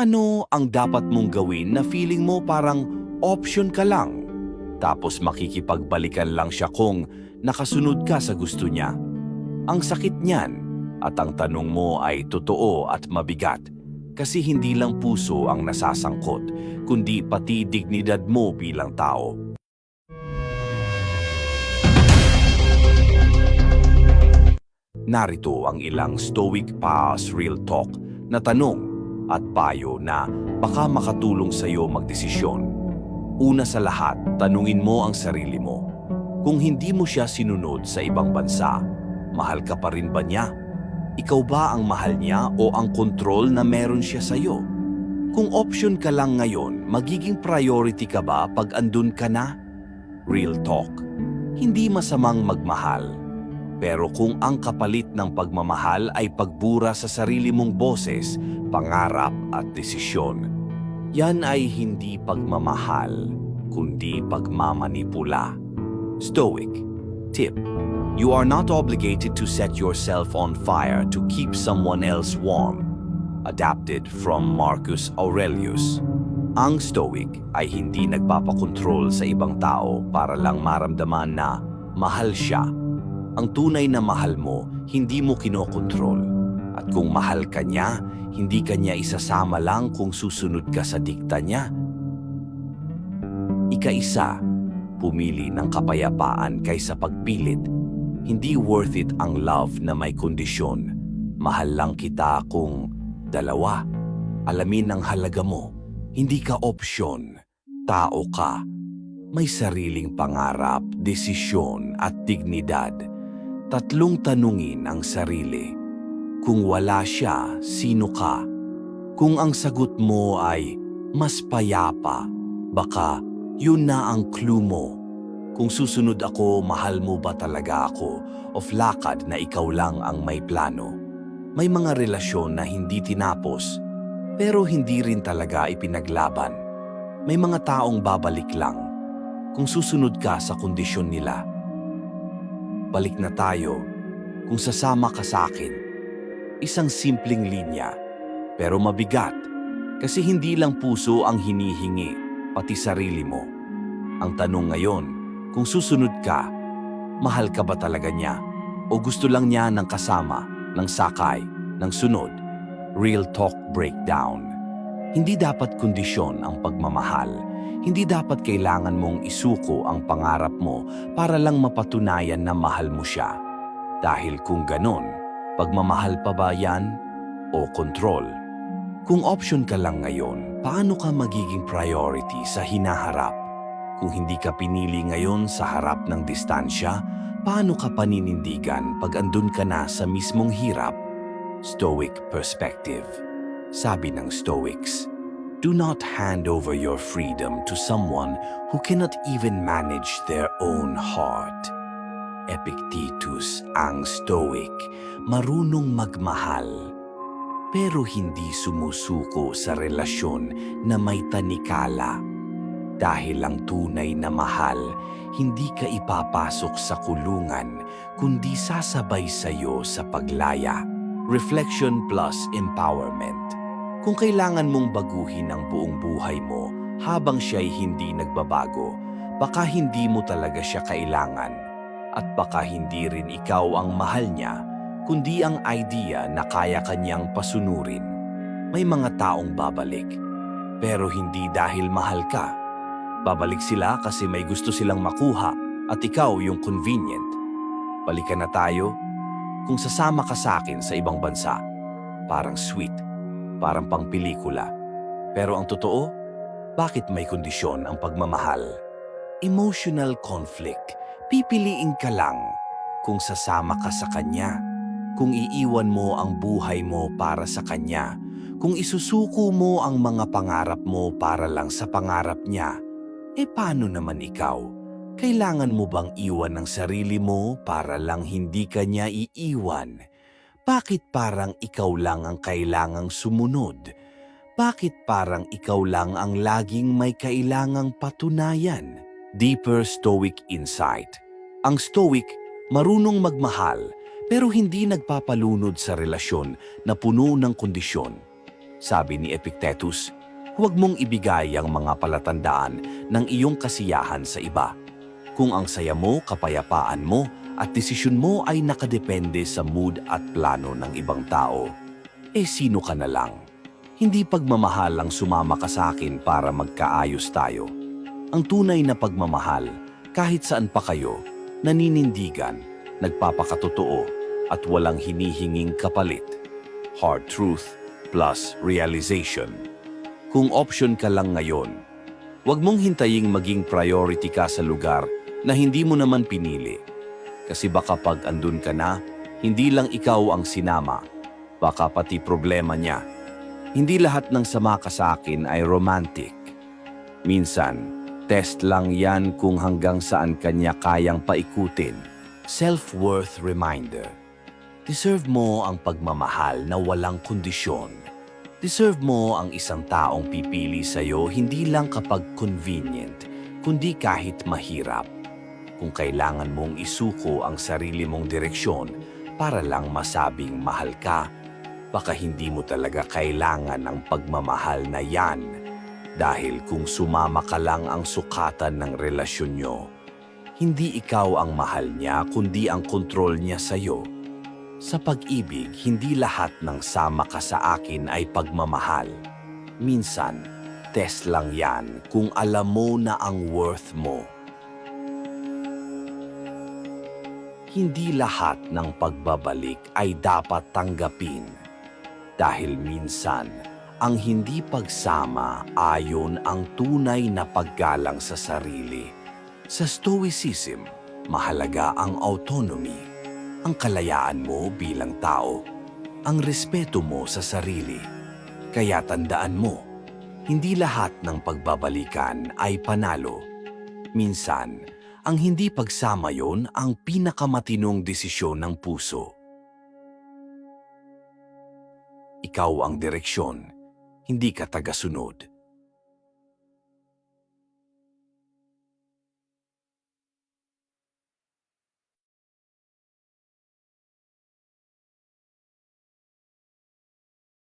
Ano ang dapat mong gawin na feeling mo parang option ka lang? Tapos makikipagbalikan lang siya kung nakasunod ka sa gusto niya. Ang sakit niyan at ang tanong mo ay totoo at mabigat kasi hindi lang puso ang nasasangkot kundi pati dignidad mo bilang tao. Narito ang ilang Stoic Pass Real Talk na tanong at payo na baka makatulong sa iyo magdesisyon. Una sa lahat, tanungin mo ang sarili mo. Kung hindi mo siya sinunod sa ibang bansa, mahal ka pa rin ba niya? Ikaw ba ang mahal niya o ang kontrol na meron siya sa iyo? Kung option ka lang ngayon, magiging priority ka ba pag andun ka na? Real talk. Hindi masamang magmahal. Pero kung ang kapalit ng pagmamahal ay pagbura sa sarili mong boses, pangarap at desisyon, yan ay hindi pagmamahal, kundi pagmamanipula. Stoic. Tip. You are not obligated to set yourself on fire to keep someone else warm. Adapted from Marcus Aurelius. Ang Stoic ay hindi nagpapakontrol sa ibang tao para lang maramdaman na mahal siya. Ang tunay na mahal mo, hindi mo kinokontrol. At kung mahal ka niya, hindi ka niya isasama lang kung susunod ka sa dikta niya. Ika-isa, pumili ng kapayapaan kaysa pagpilit. Hindi worth it ang love na may kondisyon. Mahal lang kita kung dalawa. Alamin ang halaga mo. Hindi ka opsyon. Tao ka. May sariling pangarap, desisyon at dignidad. Tatlong tanungin ang sarili. Kung wala siya, sino ka? Kung ang sagot mo ay mas payapa, baka yun na ang clue mo. Kung susunod ako, mahal mo ba talaga ako o lakad na ikaw lang ang may plano? May mga relasyon na hindi tinapos, pero hindi rin talaga ipinaglaban. May mga taong babalik lang kung susunod ka sa kondisyon nila. Balik na tayo kung sasama ka sa akin. Isang simpleng linya, pero mabigat kasi hindi lang puso ang hinihingi, pati sarili mo. Ang tanong ngayon, kung susunod ka, mahal ka ba talaga niya? O gusto lang niya ng kasama, ng sakay, ng sunod? Real talk breakdown. Hindi dapat kondisyon ang pagmamahal. Hindi dapat kailangan mong isuko ang pangarap mo para lang mapatunayan na mahal mo siya. Dahil kung ganon, pagmamahal pa ba yan o control? Kung option ka lang ngayon, paano ka magiging priority sa hinaharap? Kung hindi ka pinili ngayon sa harap ng distansya, paano ka paninindigan pag andun ka na sa mismong hirap? Stoic Perspective Sabi ng Stoics, Do not hand over your freedom to someone who cannot even manage their own heart. Epictetus ang Stoic, marunong magmahal, pero hindi sumusuko sa relasyon na may tanikala. Dahil ang tunay na mahal, hindi ka ipapasok sa kulungan, kundi sasabay sa'yo sa paglaya. Reflection plus empowerment. Kung kailangan mong baguhin ang buong buhay mo habang siya'y hindi nagbabago, baka hindi mo talaga siya kailangan. At baka hindi rin ikaw ang mahal niya, kundi ang idea na kaya kanyang pasunurin. May mga taong babalik, pero hindi dahil mahal ka. Babalik sila kasi may gusto silang makuha at ikaw yung convenient. Balikan na tayo. Kung sasama ka sa akin sa ibang bansa, parang sweet, parang pang pelikula. Pero ang totoo, bakit may kondisyon ang pagmamahal? Emotional conflict. Pipiliin ka lang kung sasama ka sa kanya, kung iiwan mo ang buhay mo para sa kanya, kung isusuko mo ang mga pangarap mo para lang sa pangarap niya, eh paano naman ikaw? Kailangan mo bang iwan ang sarili mo para lang hindi ka niya iiwan? Bakit parang ikaw lang ang kailangang sumunod? Bakit parang ikaw lang ang laging may kailangang patunayan? Deeper Stoic Insight Ang Stoic, marunong magmahal pero hindi nagpapalunod sa relasyon na puno ng kondisyon. Sabi ni Epictetus, huwag mong ibigay ang mga palatandaan ng iyong kasiyahan sa iba. Kung ang saya mo, kapayapaan mo, at desisyon mo ay nakadepende sa mood at plano ng ibang tao, eh sino ka na lang? Hindi pagmamahal ang sumama ka sa akin para magkaayos tayo. Ang tunay na pagmamahal, kahit saan pa kayo, naninindigan, nagpapakatotoo, at walang hinihinging kapalit. Hard truth plus realization. Kung option ka lang ngayon, huwag mong hintaying maging priority ka sa lugar na hindi mo naman pinili. Kasi baka pag andun ka na, hindi lang ikaw ang sinama, baka pati problema niya. Hindi lahat ng sama ka sa akin ay romantic. Minsan, test lang yan kung hanggang saan kanya kayang paikutin. Self-worth reminder. Deserve mo ang pagmamahal na walang kondisyon. Deserve mo ang isang taong pipili sa'yo hindi lang kapag convenient, kundi kahit mahirap. Kung kailangan mong isuko ang sarili mong direksyon para lang masabing mahal ka, baka hindi mo talaga kailangan ng pagmamahal na yan. Dahil kung sumama ka lang ang sukatan ng relasyon nyo, hindi ikaw ang mahal niya kundi ang kontrol niya sa'yo. Sa pag-ibig, hindi lahat ng sama ka sa akin ay pagmamahal. Minsan, test lang yan kung alam mo na ang worth mo. Hindi lahat ng pagbabalik ay dapat tanggapin. Dahil minsan, ang hindi pagsama ayon ang tunay na paggalang sa sarili. Sa Stoicism, mahalaga ang autonomy, ang kalayaan mo bilang tao, ang respeto mo sa sarili. Kaya tandaan mo, hindi lahat ng pagbabalikan ay panalo. Minsan, ang hindi pagsama yon ang pinakamatinong desisyon ng puso. Ikaw ang direksyon, hindi ka tagasunod.